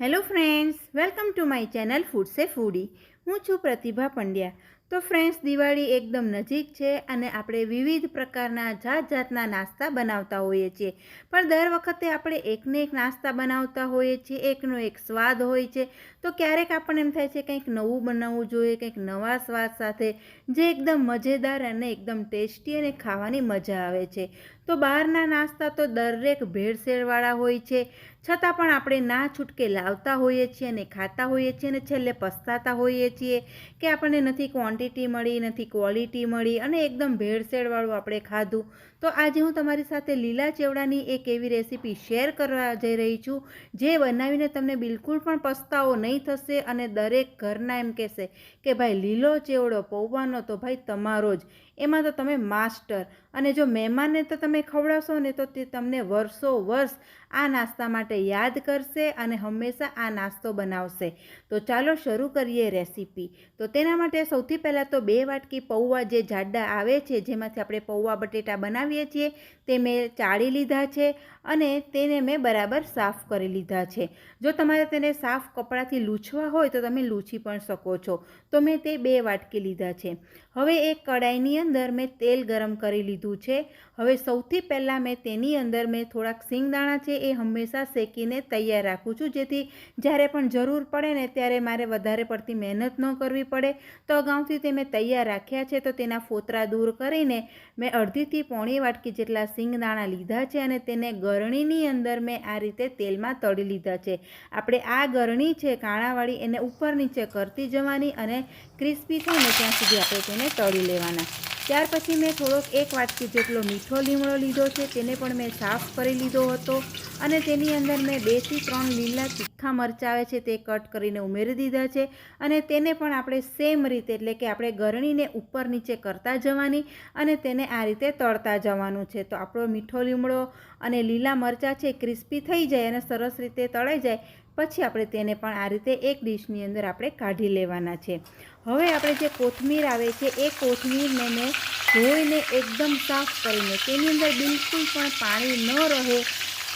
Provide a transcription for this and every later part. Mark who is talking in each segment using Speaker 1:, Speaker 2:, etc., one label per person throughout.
Speaker 1: Hello friends, welcome to my channel food સે foodie હું છું પ્રતિભા પંડ્યા. તો ફ્રેન્ડ્સ, દિવાળી એકદમ નજીક છે અને આપણે વિવિધ પ્રકારના જાત જાતના નાસ્તા બનાવતા હોઈએ છીએ. પણ દર વખતે આપણે એકને એક નાસ્તા બનાવતા હોઈએ છીએ, એકનો એક સ્વાદ હોય છે. તો ક્યારેક આપણને એમ થાય છે કંઈક નવું બનાવવું જોઈએ, કંઈક નવા સ્વાદ સાથે, જે એકદમ મજેદાર અને એકદમ ટેસ્ટી અને ખાવાની મજા આવે છે. તો બહારના નાસ્તા તો દરેક ભેળસેળવાળા હોય છે. છતાં પણ આપણે ના છૂટકે લાવતા હોઈએ છીએ અને ખાતા હોઈએ છીએ અને છેલ્લે પસ્તાતા હોઈએ છીએ કે આપણને નથી ક્વોન્ટિટી મળી, નથી ક્વોલિટી મળી અને એકદમ ભેળસેળવાળું આપણે ખાધું. તો આજે હું તમારી સાથે લીલા ચેવડાની એક એવી રેસીપી શેર કરવા જઈ રહી છું, જે બનાવીને તમને બિલકુલ પણ પસ્તાવો નહીં થશે અને દરેક ઘરના એમ કહેશે કે ભાઈ, લીલો ચેવડો પૌવાનો તો ભાઈ તમારો જ. એમાં તો તમે માસ્ટર. અને જો મહેમાનને તો તમે ખવડાવશો ને તો તે તમને વર્ષો વર્ષ આ નાસ્તા માટે યાદ કરશે અને હંમેશા આ નાસ્તો બનાવશે. તો ચાલો શરૂ કરીએ રેસીપી. તો તેના માટે સૌથી પહેલાં તો બે વાટકી પૌવા જે જાડા આવે છે, જેમાંથી આપણે પૌવા બટેટા બનાવીએ છીએ, તે મેં ચાળી લીધા છે અને તેને મેં બરાબર સાફ કરી લીધા છે. જો તમારે તેને સાફ કપડાથી લૂછવા હોય તો તમે લૂછી પણ શકો છો. તો મેં તે બે વાટકી લીધા છે. હવે એક કડાઈની અંદર મેં તેલ ગરમ કરી લીધું છે. હવે સૌથી પહેલાં મેં તેની અંદર મેં થોડાક સિંગદાણા છે એ હંમેશા શેકીને તૈયાર રાખું છું. જેથી જ્યારે પણ જરૂર પડે ને ત્યારે મારે વધારે પડતી મહેનત ન કરવી પડે. તો અગાઉથી તે મેં તૈયાર રાખ્યા છે. તો તેના ફોતરા દૂર કરીને મેં અડધીથી પોણી વાટકી જેટલા સિંગદાણા લીધા છે અને તેને ગરણીની અંદર મેં આ રીતે તેલમાં તળી લીધા છે. આપણે આ ગરણી છે કાણાવાળી એને ઉપર નીચે કરતી જવાની અને ક્રિસ્પી થાય ને ત્યાં સુધી આપણે તેને તળી લેવાના. ત્યાર પછી મેં થોડોક એક વાટકી જેટલો મીઠો લીમડો લીધો છે, તેને પણ મેં સાફ કરી લીધો હતો અને તેની અંદર મેં બેથી ત્રણ લીલા તીખા મરચાં આવે છે તે કટ કરીને ઉમેરી દીધા છે અને તેને પણ આપણે સેમ રીતે એટલે કે આપણે ગરણીને ઉપર નીચે કરતા જવાની અને તેને આ રીતે તળતા જવાનું છે. તો આપણો મીઠો લીમડો અને લીલા મરચાં છે ક્રિસ્પી થઈ જાય અને સરસ રીતે તળાઈ જાય, પછી આપણે તેને પણ આ રીતે એક ડીશની અંદર આપણે કાઢી લેવાના છે. હવે આપણે જે કોથમીર આવે છે એ કોથમીરને મેં ધોઈને એકદમ સાફ કરીને તેની અંદર બિલકુલ પણ પાણી ન રહે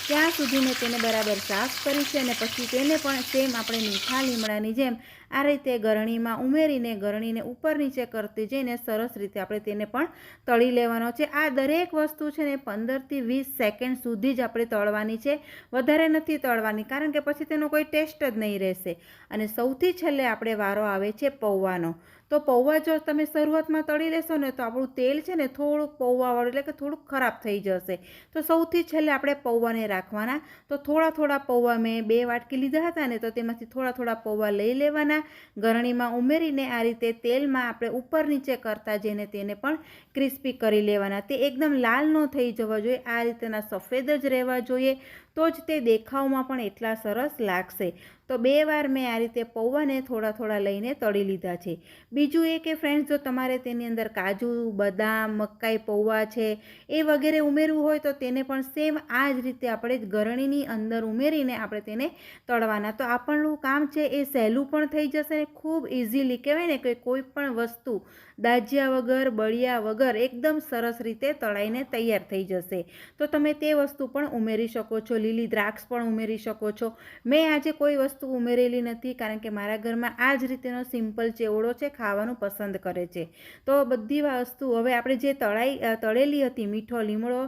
Speaker 1: ત્યાં સુધી મેં તેને બરાબર સાફ કરી છે અને પછી તેને પણ સેમ આપણે મીઠા લીમડાની જેમ આ રીતે ગરણીમાં ઉમેરીને ગરણીને ઉપર નીચે કરતી જઈને સરસ રીતે આપણે તેને પણ તળી લેવાનો છે. આ દરેક વસ્તુ છે ને પંદરથી વીસ સેકન્ડ સુધી જ આપણે તળવાની છે. વધારે નથી તળવાની કારણ કે પછી તેનો કોઈ ટેસ્ટ જ નહીં રહેશે. અને સૌથી છેલ્લે આપણે વારો આવે છે પૌવાનો. તો પૌવા જો તમે શરૂઆતમાં તળી લેશો ને તો આપણું તેલ છે ને થોડુંક પૌવાવાળું એટલે કે થોડુંક ખરાબ થઈ જશે. તો સૌથી છેલ્લે આપણે પૌવાને રાખવાના. તો થોડા થોડા પૌવા મેં બે વાટકી લીધા હતા ને તો તેમાંથી થોડા થોડા પૌવા લઈ લેવાના. ગરણીમાં ઉમેરીને આ રીતે તેલમાં આપણે ઉપર નીચે કરતા જઈને તેને પણ ક્રિસ્પી કરી લેવાના. તે એકદમ લાલ ન થઈ જવા જોઈએ. આ રીતના સફેદ જ રહેવા જોઈએ. તો જ તે દેખાવમાં પણ એટલા સરસ લાગશે. તો બે વાર મેં આ રીતે પૌવાને થોડા થોડા લઈને તળી લીધા છે. બીજું એ કે ફ્રેન્ડ્સ જો તમારે તેની અંદર કાજુ, બદામ, મકાઈ, પૌવા છે એ વગેરે ઉમેરવું હોય તો તેને પણ સેમ આ જ રીતે આપણે ગરણીની અંદર ઉમેરીને આપણે તેને તળવાના. તો આપણું કામ છે એ સહેલું પણ થઈ જશે ને ખૂબ ઇઝીલી કહેવાય ને કે કોઈ પણ વસ્તુ દાજ્યા વગર, બળિયા વગર એકદમ સરસ રીતે તળાઈને તૈયાર થઈ જશે. તો તમે તે વસ્તુ પણ ઉમેરી શકો છો. લીલી દ્રાક્ષ પણ ઉમેરી શકો છો. મેં આજે કોઈ વસ્તુ ઉમેરેલી નથી કારણ કે મારા ઘરમાં આ જ રીતેનો સિમ્પલ ચેવડો છે, ખાવાનું પસંદ કરે છે. તો બધી વસ્તુ, હવે આપણે જે તળાઈ તળેલી હતી, મીઠો લીમડો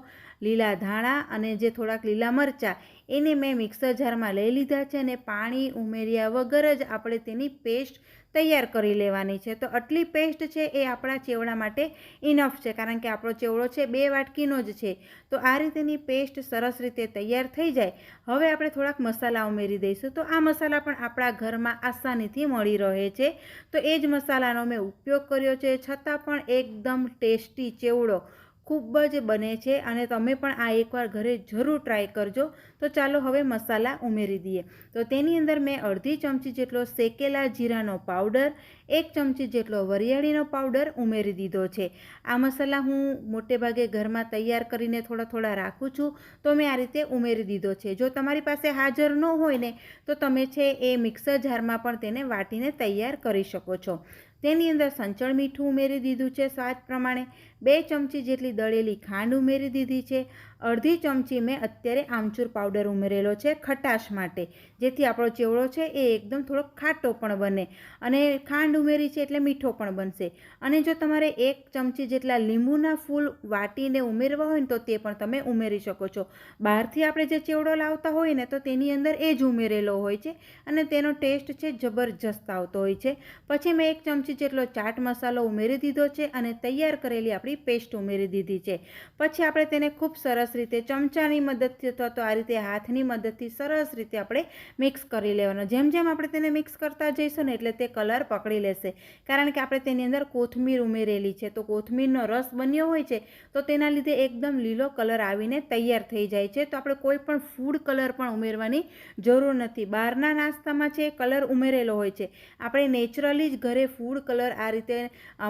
Speaker 1: લીલા ધાણા અને જે થોડાક લીલા મરચાં, એને મેં મિક્સર જારમાં લઈ લીધા છે અને પાણી ઉમેર્યા વગર જ આપણે તેની પેસ્ટ તૈયાર કરી લેવાની છે. તો આટલી પેસ્ટ છે એ આપણા ચેવડા માટે ઇનફ છે, કારણ કે આપણો ચેવડો છે બે વાટકીનો જ છે. તો આ રીતેની પેસ્ટ સરસ રીતે તૈયાર થઈ જાય. હવે આપણે થોડાક મસાલા ઉમેરી દઈશું. તો આ મસાલા પણ આપણા ઘરમાં આસાનીથી મળી રહે છે. તો એ જ મસાલાનો મેં ઉપયોગ કર્યો છે. છતાં પણ એકદમ ટેસ્ટી ચેવડો ખૂબ જ બને છે અને તમે પણ આ એકવાર ઘરે જરૂર ટ્રાય કરજો. તો ચાલો હવે મસાલા ઉમેરી દઈએ. તો તેની અંદર મેં અડધી ચમચી જેટલો શેકેલા જીરાનો પાવડર એક ચમચી જેટલો વરિયાળીનો પાવડર ઉમેરી દીધો છે. આ મસાલા હું મોટે ભાગે ઘરમાં તૈયાર કરીને થોડા થોડા રાખું છું. તો મેં આ રીતે ઉમેરી દીધો છે. જો તમારી પાસે હાજર ન હોય ને, તો તમે છે એ મિક્સર જારમાં પણ તેને વાટીને તૈયાર કરી શકો છો. તેની અંદર સંચળ મીઠું ઉમેરી દીધું છે સ્વાદ પ્રમાણે. બે ચમચી જેટલી દળેલી ખાંડ ઉમેરી દીધી છે. અડધી ચમચી મેં અત્યારે આમચૂર પાવડર ઉમેરેલો છે ખટાશ માટે. જેથી આપણો ચેવડો છે એ એકદમ થોડોક ખાટો પણ બને. અને ખાંડ ઉમેરી છે એટલે મીઠો પણ બનશે. અને જો તમારે એક ચમચી જેટલા લીંબુના ફૂલ વાટીને ઉમેરવા હોય ને તો તે પણ તમે ઉમેરી શકો છો. બહારથી આપણે જે ચેવડો લાવતા હોય ને તો તેની અંદર એ જ ઉમેરેલો હોય છે અને તેનો ટેસ્ટ છે જબરજસ્ત આવતો હોય છે. પછી મેં એક જેટલો ચાટ મસાલો ઉમેરી દીધો છે અને તૈયાર કરેલી આપણી પેસ્ટ ઉમેરી દીધી છે. પછી આપણે તેને ખૂબ સરસ રીતે ચમચાની મદદથી અથવા તો આ રીતે હાથની મદદથી સરસ રીતે આપણે મિક્સ કરી લેવાનો. જેમ જેમ આપણે તેને મિક્સ કરતા જઈશું ને એટલે તે કલર પકડી લેશે. કારણ કે આપણે તેની અંદર કોથમીર ઉમેરેલી છે. તો કોથમીરનો રસ બન્યો હોય છે, તો તેના લીધે એકદમ લીલો કલર આવીને તૈયાર થઈ જાય છે. તો આપણે કોઈ પણ ફૂડ કલર પણ ઉમેરવાની જરૂર નથી. બહારના નાસ્તામાં છે કલર ઉમેરેલો હોય છે, આપણે નેચરલી જ ઘરે ફૂડ કલર આ રીતે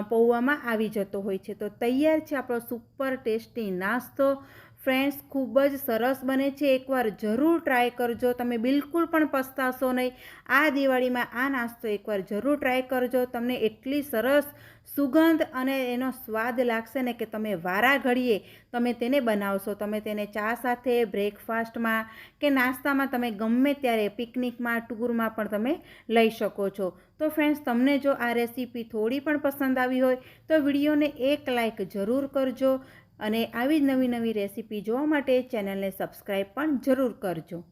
Speaker 1: પૌવામાં આવી જતો હોય છે. તો તૈયાર છે આપણો સુપર ટેસ્ટી નાસ્તો. ફ્રેન્ડ્સ, ખૂબ જ સરસ બને છે. એકવાર જરૂર ટ્રાય કરજો. તમે બિલકુલ પણ પસ્તાશો નહીં. આ દિવાળીમાં આ નાસ્તો એકવાર જરૂર ટ્રાય કરજો. તમને એટલી સરસ સુગંધ અને એનો સ્વાદ લાગશે ને કે તમે વારા ઘડીએ તમે તેને બનાવશો. તમે તેને ચા સાથે, બ્રેકફાસ્ટમાં કે નાસ્તામાં તમે ગમે ત્યારે પિકનિકમાં, ટૂરમાં પણ તમે લઈ શકો છો. તો ફ્રેન્ડ્સ, તમને જો આ રેસીપી થોડી પણ પસંદ આવી હોય તો વિડીયોને એક લાઇક જરૂર કરજો. અને આવી જ નવી નવી રેસીપી જોવા માટે ચેનલને સબસ્ક્રાઈબ પણ જરૂર કરજો.